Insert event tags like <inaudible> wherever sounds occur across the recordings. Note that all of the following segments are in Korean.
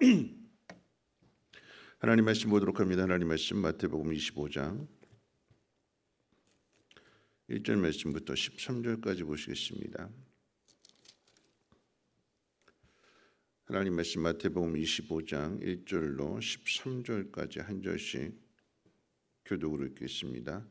<clears throat> 하나님 말씀 보도록 합니다. 하나님 말씀 마태복음 25장 1절 말씀부터 13절까지 보시겠습니다. 하나님 말씀 마태복음 25장 1절로 13절까지 한 절씩 교독으로 읽겠습니다.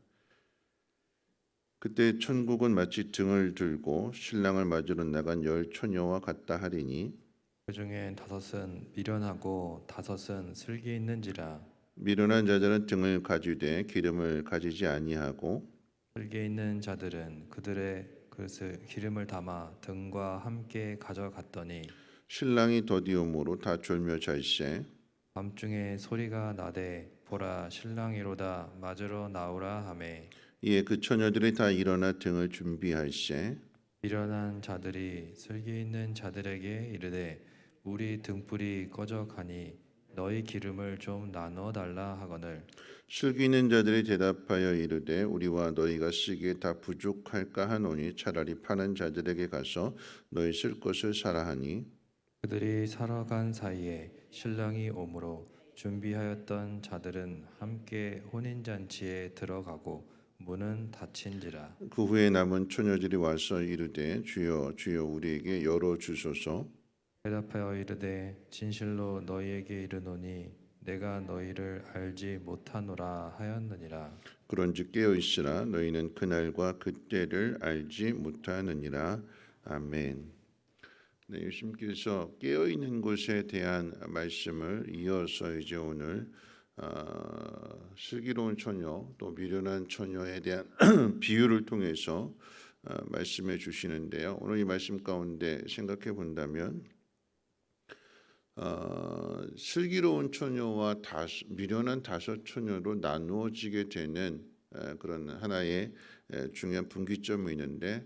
그때 천국은 마치 등을 들고 신랑을 맞으러 나간 열 처녀와 같다 하리니 그 중에 다섯은 미련하고 다섯은 슬기 있는지라. 미련한 자들은 등을 가지되 기름을 가지지 아니하고 슬기 있는 자들은 그들의 그릇을 기름을 담아 등과 함께 가져갔더니 신랑이 더디움으로 다 졸며 잘세 밤중에 소리가 나되 보라 신랑이로다 맞으러 나오라 하매. 이에 그 처녀들이 다 일어나 등을 준비할세 미련한 자들이 슬기 있는 자들에게 이르되 우리 등불이 꺼져 가니 너희 기름을 좀 나눠 달라 하거늘. 슬기 있는 자들이 대답하여 이르되 우리와 너희가 쓰기에 다 부족할까 하노니 차라리 파는 자들에게 가서 너희 쓸 것을 사라 하니. 그들이 살아간 사이에 신랑이 오므로 준비하였던 자들은 함께 혼인 잔치에 들어가고 문은 닫힌지라. 그 후에 남은 처녀들이 와서 이르되 주여 주여 우리에게 열어 주소서 대답하여 이르되 진실로 너희에게 이르노니 내가 너희를 알지 못하노라 하였느니라 그런즉 깨어 있으라 너희는 그날과 그때를 알지 못하느니라 아멘. 네, 예수님께서 깨어 있는 것에 대한 말씀을 이어서 이제 오늘 어, 슬기로운 처녀 또 미련한 처녀에 대한 <clears throat> 비유를 통해서 어, 말씀해 주시는데요. 오늘 이 말씀 가운데 생각해 본다면 어, 슬기로운 처녀와 다섯, 미련한 다섯 처녀로 나누어지게 되는 에, 그런 하나의 에, 중요한 분기점이 있는데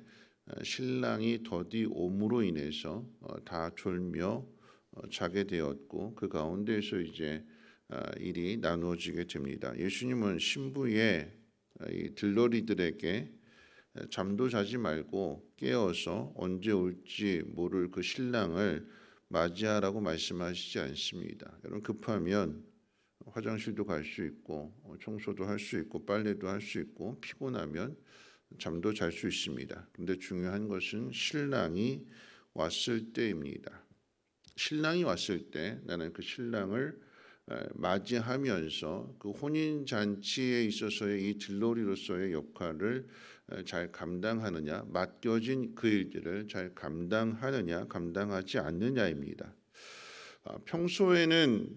에, 신랑이 더디 옴으로 인해서 어, 다 졸며 어, 자게 되었고 그 가운데에서 이제 아, 일이 나누어지게 됩니다. 예수님은 신부의 아, 이 들러리들에게 에, 잠도 자지 말고 깨어서 언제 올지 모를 그 신랑을 맞이하라고 말씀하시지 않습니다. 여러분 급하면 화장실도 갈 수 있고 어, 청소도 할 수 있고 빨래도 할 수 있고 피곤하면 잠도 잘 수 있습니다. 근데 중요한 것은 신랑이 왔을 때입니다. 신랑이 왔을 때 나는 그 신랑을 에, 맞이하면서 그 혼인 잔치에 있어서의 이 들러리로서의 역할을 에, 잘 감당하느냐, 맡겨진 그 일들을 잘 감당하느냐, 감당하지 않느냐입니다. 아, 평소에는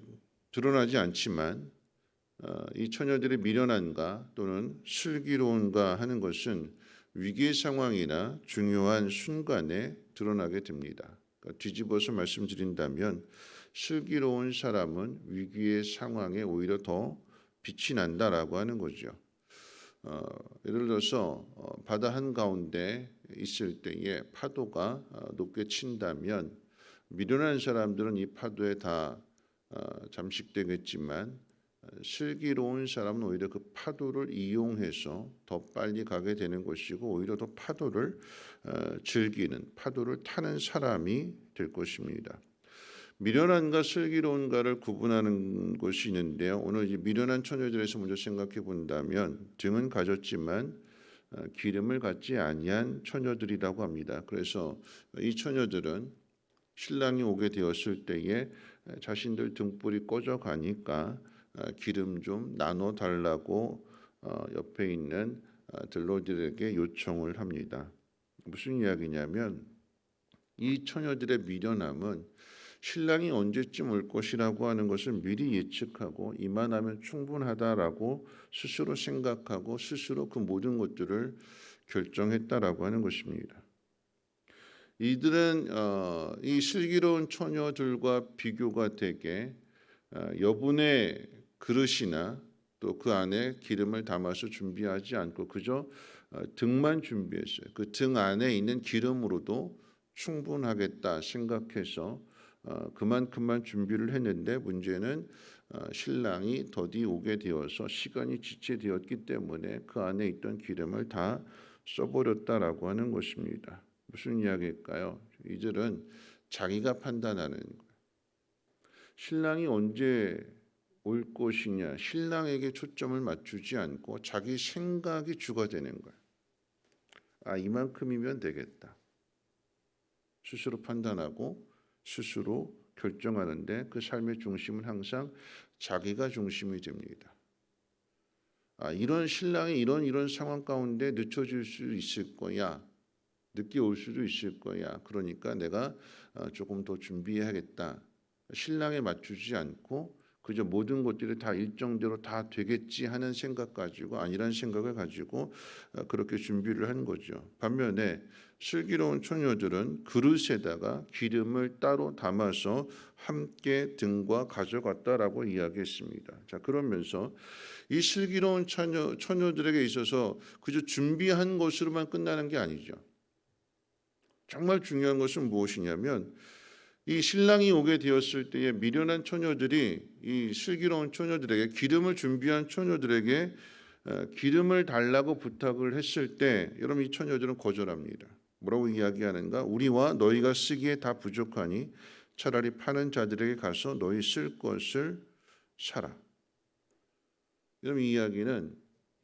드러나지 않지만 어, 이 처녀들의 미련한가 또는 슬기로운가 하는 것은 위기의 상황이나 중요한 순간에 드러나게 됩니다. 그러니까 뒤집어서 말씀드린다면 슬기로운 사람은 위기의 상황에 오히려 더 빛이 난다라고 하는 거죠. 어, 예를 들어서 어, 바다 한 가운데 있을 때에 파도가 어, 높게 친다면 미련한 사람들은 이 파도에 다 어, 잠식되겠지만 어, 슬기로운 사람은 오히려 그 파도를 이용해서 더 빨리 가게 되는 것이고 오히려 더 파도를 어, 즐기는 파도를 타는 사람이 될 것입니다. 미련한가 슬기로운가를 구분하는 것이 있는데요. 오늘 이 미련한 처녀들에서 먼저 생각해 본다면 등은 가졌지만 어, 기름을 갖지 아니한 처녀들이라고 합니다. 그래서 이 처녀들은 신랑이 오게 되었을 때에 자신들 등불이 꺼져 가니까 어, 기름 좀 나눠 달라고 어, 옆에 있는 들러들에게 요청을 합니다. 무슨 이야기냐면 이 처녀들의 미련함은 신랑이 언제쯤 올 것이라고 하는 것을 미리 예측하고 이만하면 충분하다라고 스스로 생각하고 스스로 그 모든 것들을 결정했다라고 하는 것입니다. 이들은 어, 이 슬기로운 처녀들과 비교가 되게 어, 여분의 그릇이나 또 그 안에 기름을 담아서 준비하지 않고 그저 어, 등만 준비했어요. 그 등 안에 있는 기름으로도 충분하겠다 생각해서 어, 그만큼만 준비를 했는데 문제는 어, 신랑이 더디 오게 되어서 시간이 지체되었기 때문에 그 안에 있던 기름을 다 써버렸다라고 하는 것입니다. 무슨 이야기일까요? 이들은 자기가 판단하는 거예요. 신랑이 언제 올 것이냐 신랑에게 초점을 맞추지 않고 자기 생각이 주가 되는 거야. 아 이만큼이면 되겠다. 스스로 판단하고 스스로 결정하는데 그 삶의 중심은 항상 자기가 중심이 됩니다. 아 이런 신랑이 이런 이런 상황 가운데 늦춰질 수 있을 거야. 늦게 올 수도 있을 거야. 그러니까 내가 어, 조금 더 준비해야겠다. 신랑에 맞추지 않고 그저 모든 것들이 다 일정대로 다 되겠지 하는 생각 가지고 아니란 생각을 가지고 어, 그렇게 준비를 한 거죠. 반면에 슬기로운 처녀들은 그릇에다가 기름을 따로 담아서 함께 등과 가져갔다라고 이야기했습니다. 자 그러면서 이 슬기로운 처녀 처녀들에게 있어서 그저 준비한 것으로만 끝나는 게 아니죠. 정말 중요한 것은 무엇이냐면 이 신랑이 오게 되었을 때에 미련한 처녀들이 이 슬기로운 처녀들에게 기름을 준비한 처녀들에게 어, 기름을 달라고 부탁을 했을 때 여러분 이 처녀들은 거절합니다. 뭐라고 이야기하는가? 우리와 너희가 쓰기에 다 부족하니 차라리 파는 자들에게 가서 너희 쓸 것을 사라. 여러분 이 이야기는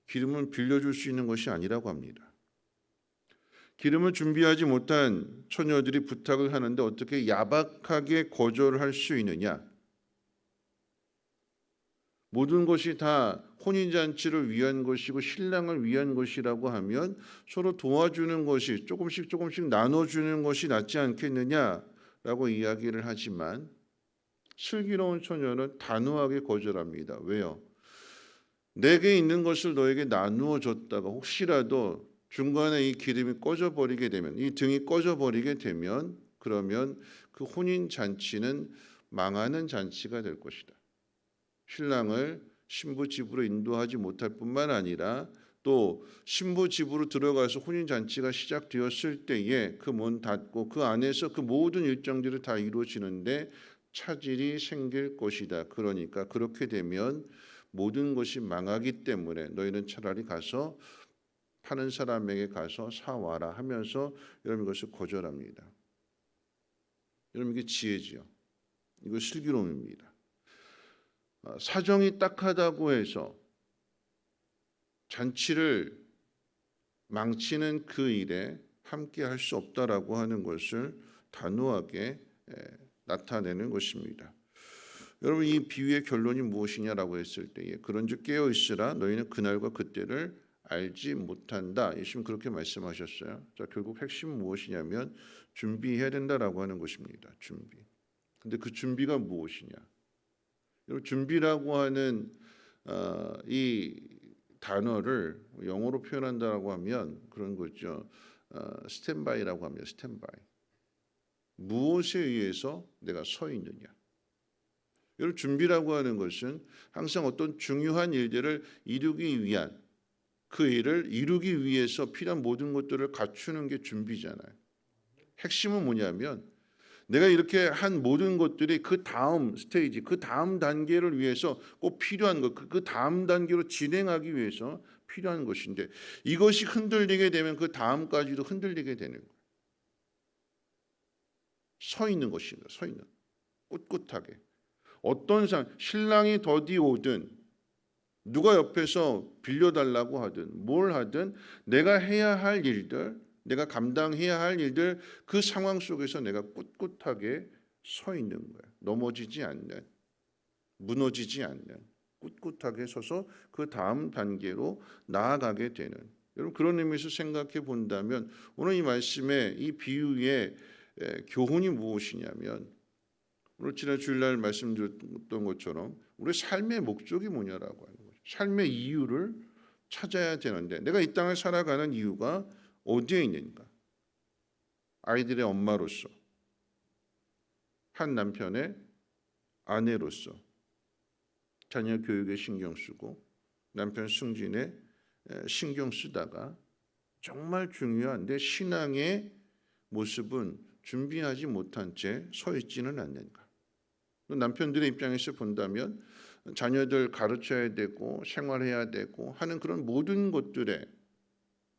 기름은 빌려줄 수 있는 것이 아니라고 합니다. 기름을 준비하지 못한 처녀들이 부탁을 하는데 어떻게 야박하게 거절할 수 있느냐? 모든 것이 다 혼인잔치를 위한 것이고 신랑을 위한 것이라고 하면 서로 도와주는 것이 조금씩 조금씩 나눠주는 것이 낫지 않겠느냐라고 이야기를 하지만 슬기로운 처녀는 단호하게 거절합니다. 왜요? 내게 있는 것을 너에게 나누어 줬다가 혹시라도 중간에 이 기름이 꺼져 버리게 되면 이 등이 꺼져 버리게 되면 그러면 그 혼인 잔치는 망하는 잔치가 될 것이다. 신랑을 신부 집으로 인도하지 못할 뿐만 아니라 또 신부 집으로 들어가서 혼인 잔치가 시작되었을 때에 그 문 닫고 그 안에서 그 모든 일정들이 다 이루어지는데 차질이 생길 것이다. 그러니까 그렇게 되면 모든 것이 망하기 때문에 너희는 차라리 가서 파는 사람에게 가서 사와라 하면서 여러분 이것을 거절합니다. 여러분 이게 지혜지요. 이거 슬기로움입니다. 어, 사정이 딱하다고 해서 잔치를 망치는 그 일에 함께 할 수 없다라고 하는 것을 단호하게 에, 나타내는 것입니다. 여러분 이 비유의 결론이 무엇이냐라고 했을 때에 그런즉 깨어 있으라 너희는 그날과 그때를 알지 못한다. 예수님 그렇게 말씀하셨어요. 자 결국 핵심은 무엇이냐면 준비해야 된다라고 하는 것입니다. 준비. 근데 그 준비가 무엇이냐? 여러분 준비라고 하는 어, 이 단어를 영어로 표현한다라고 하면 그런 거죠. 어, 스탠바이라고 합니다. 스탠바이. 무엇에 의해서 내가 서 있느냐? 여러분 준비라고 하는 것은 항상 어떤 중요한 일들을 이루기 위한 그 일을 이루기 위해서 필요한 모든 것들을 갖추는 게 준비잖아요. 핵심은 뭐냐면 내가 이렇게 한 모든 것들이 그 다음 스테이지, 그 다음 단계를 위해서 꼭 필요한 것, 그- 그 다음 단계로 진행하기 위해서 필요한 것인데 이것이 흔들리게 되면 그 다음까지도 흔들리게 되는 거예요. 서 있는 것입니다. 서 있는 꿋꿋하게 어떤 상 신랑이 더디 오든 누가 옆에서 빌려달라고 하든 뭘 하든 내가 해야 할 일들 내가 감당해야 할 일들 그 상황 속에서 내가 꿋꿋하게 서 있는 거야. 넘어지지 않는, 무너지지 않는, 꿋꿋하게 서서 그 다음 단계로 나아가게 되는. 여러분 그런 의미에서 생각해 본다면 오늘 이 말씀의 이 비유의 에, 교훈이 무엇이냐면 오늘 지난 주일날 말씀드렸던 것처럼 우리 삶의 목적이 뭐냐라고 하는. 삶의 이유를 찾아야 되는데 내가 이 땅을 살아가는 이유가 어디에 있는가? 아이들의 엄마로서, 한 남편의 아내로서, 자녀 교육에 신경 쓰고 남편 승진에 에, 신경 쓰다가 정말 중요한 내 신앙의 모습은 준비하지 못한 채 서 있지는 않는가? 또 남편들의 입장에서 본다면 자녀들 가르쳐야 되고 생활해야 되고 하는 그런 모든 것들에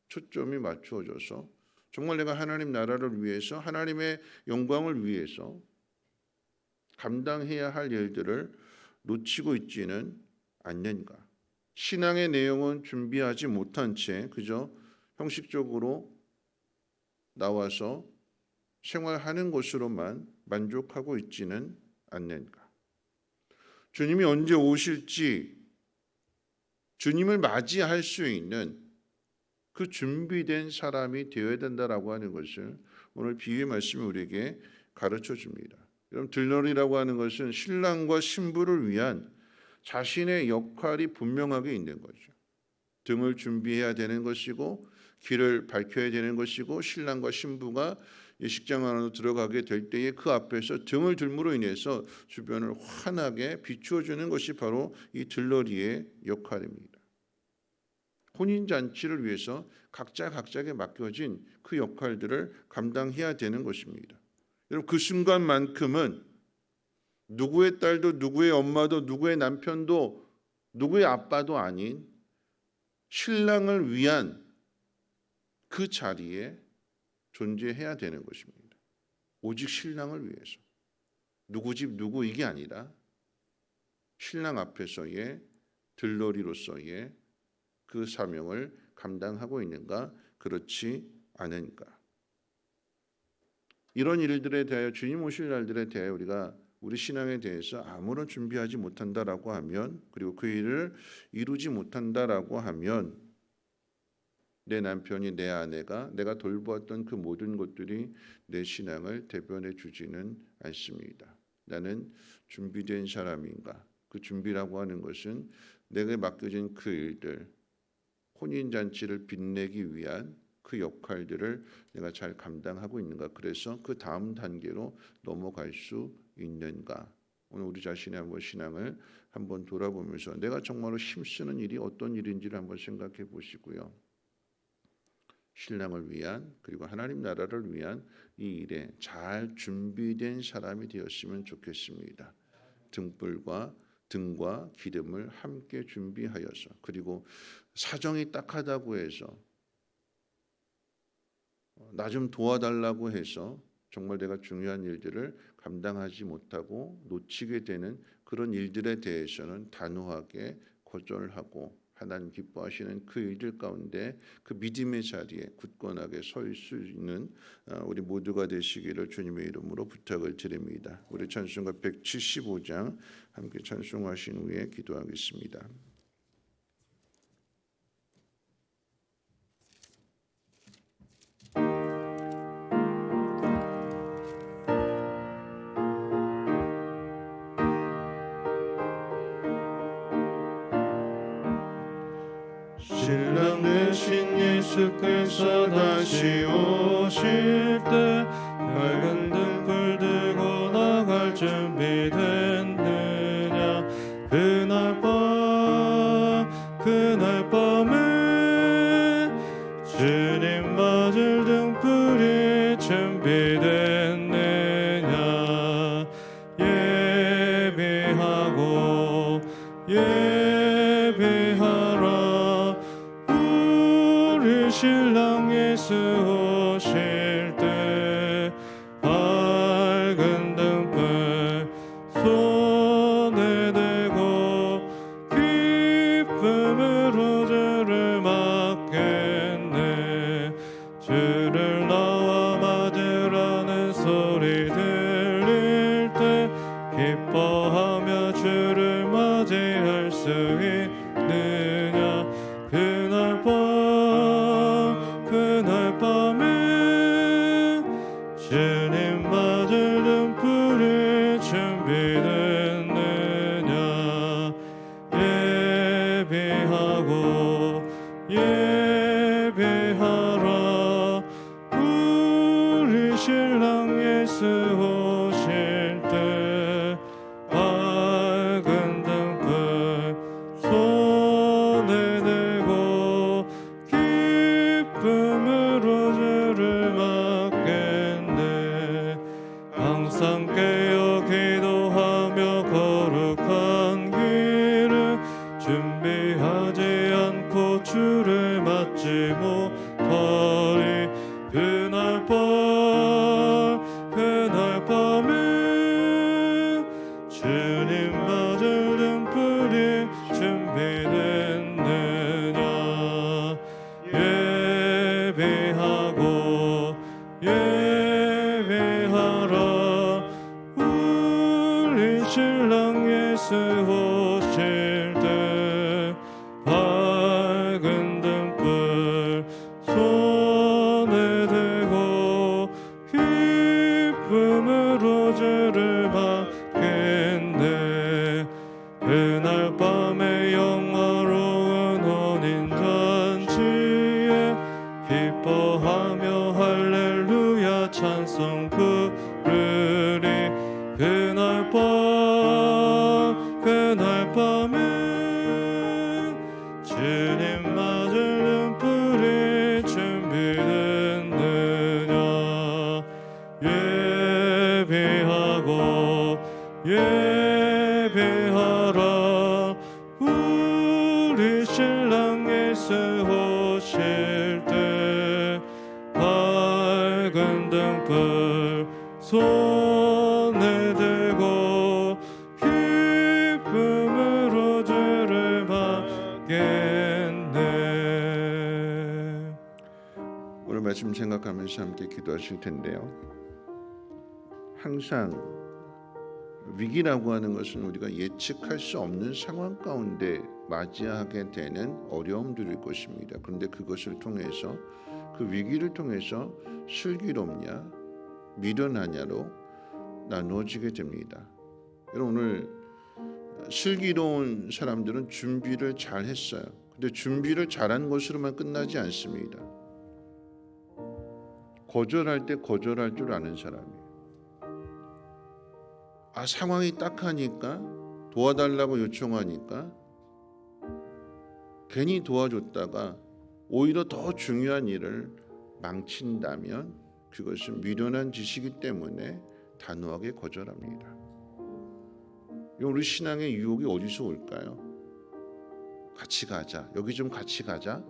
초점이 맞추어져서 정말 내가 하나님 나라를 위해서 하나님의 영광을 위해서 감당해야 할 일들을 놓치고 있지는 않는가? 신앙의 내용은 준비하지 못한 채 그저 형식적으로 나와서 생활하는 것으로만 만족하고 있지는 않는가? 주님이 언제 오실지 주님을 맞이할 수 있는 그 준비된 사람이 되어야 된다라고 하는 것을 오늘 비유의 말씀이 우리에게 가르쳐 줍니다. 여러분 들러리라고 하는 것은 신랑과 신부를 위한 자신의 역할이 분명하게 있는 거죠. 등을 준비해야 되는 것이고 길을 밝혀야 되는 것이고 신랑과 신부가 이 식장 안으로 들어가게 될 때에 그 앞에서 등을 들므로 인해서 주변을 환하게 비추어 주는 것이 바로 이 들러리의 역할입니다. 혼인 잔치를 위해서 각자 각자에게 맡겨진 그 역할들을 감당해야 되는 것입니다. 여러분 그 순간만큼은 누구의 딸도 누구의 엄마도 누구의 남편도 누구의 아빠도 아닌 신랑을 위한 그 자리에 존재해야 되는 것입니다. 오직 신랑을 위해서. 누구 집 누구 이게 아니라 신랑 앞에서의 들러리로서의 그 사명을 감당하고 있는가? 그렇지 않은가? 이런 일들에 대하여 주님 오실 날들에 대하여 우리가 우리 신앙에 대해서 아무런 준비하지 못한다라고 하면 그리고 그 일을 이루지 못한다라고 하면 내 남편이 내 아내가 내가 돌보았던 그 모든 것들이 내 신앙을 대변해 주지는 않습니다. 나는 준비된 사람인가? 그 준비라고 하는 것은 내게 맡겨진 그 일들 혼인 잔치를 빛내기 위한 그 역할들을 내가 잘 감당하고 있는가? 그래서 그 다음 단계로 넘어갈 수 있는가? 오늘 우리 자신의 한번 신앙을 한번 돌아보면서 내가 정말로 힘쓰는 일이 어떤 일인지를 한번 생각해 보시고요. 신랑을 위한 그리고 하나님 나라를 위한 이 일에 잘 준비된 사람이 되었으면 좋겠습니다. 등불과 등과 기름을 함께 준비하여서 그리고 사정이 딱하다고 해서 나 좀 도와달라고 해서 정말 내가 중요한 일들을 감당하지 못하고 놓치게 되는 그런 일들에 대해서는 단호하게 거절하고 하나님 기뻐하시는 그 일들 가운데 그 믿음의 자리에 굳건하게 설수 있는 어, 우리 모두가 되시기를 주님의 이름으로 부탁을 드립니다. 우리 찬송가 175장 함께 찬송하신 후에 기도하겠습니다. 예수께서 다시 오 우리 신랑 예 주 하면서 함께 기도하실 텐데요. 항상 위기라고 하는 것은 우리가 예측할 수 없는 상황 가운데 맞이하게 되는 어려움들일 것입니다. 그런데 그것을 통해서 그 위기를 통해서 슬기롭냐 미련하냐로 나누어지게 됩니다. 여러분 오늘 슬기로운 사람들은 준비를 잘 했어요. 근데 준비를 잘한 것으로만 끝나지 않습니다. 거절할 때 거절할 줄 아는 사람이. 아 상황이 딱하니까 도와달라고 요청하니까 괜히 도와줬다가 오히려 더 중요한 일을 망친다면 그것은 미련한 짓이기 때문에 단호하게 거절합니다. 이 우리 신앙의 유혹이 어디서 올까요? 같이 가자. 여기 좀 같이 가자.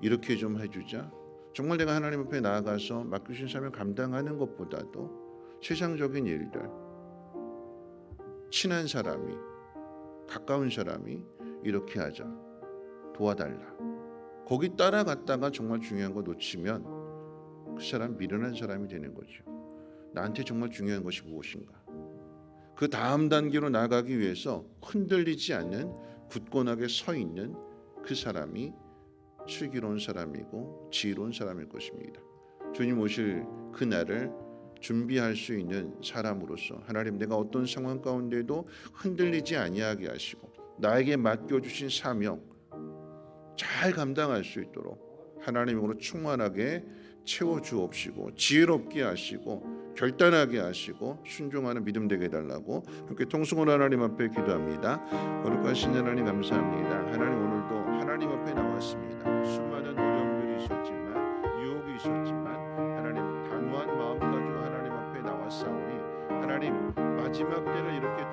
이렇게 좀 해주자. 정말 내가 하나님 앞에 나아가서 맡기신 사명 감당하는 것보다도 세상적인 일들, 친한 사람이, 가까운 사람이 이렇게 하자, 도와달라. 거기 따라갔다가 정말 중요한 거 놓치면 그 사람 미련한 사람이 되는 거죠. 나한테 정말 중요한 것이 무엇인가? 그 다음 단계로 나가기 위해서 흔들리지 않는 굳건하게 서 있는 그 사람이 슬기로운 사람이고 지혜로운 사람일 것입니다. 주님 오실 그날을 준비할 수 있는 사람으로서 하나님 내가 어떤 상황 가운데도 흔들리지 아니하게 하시고 나에게 맡겨 주신 사명 잘 감당할 수 있도록 하나님으로 충만하게 채워 주옵시고 지혜롭게 하시고 결단하게 하시고 순종하는 믿음 되게 해달라고 함께 통성으로 하나님 앞에 기도합니다. 거룩하신 하나님 감사합니다. 하나님 오늘도 하나님 앞에 나왔습니다. 수많은 어려움들이 있었지만 유혹이 있었지만 하나님 단호한 마음 가지고 하나님 앞에 나왔사오니 하나님 마지막 때를 이렇게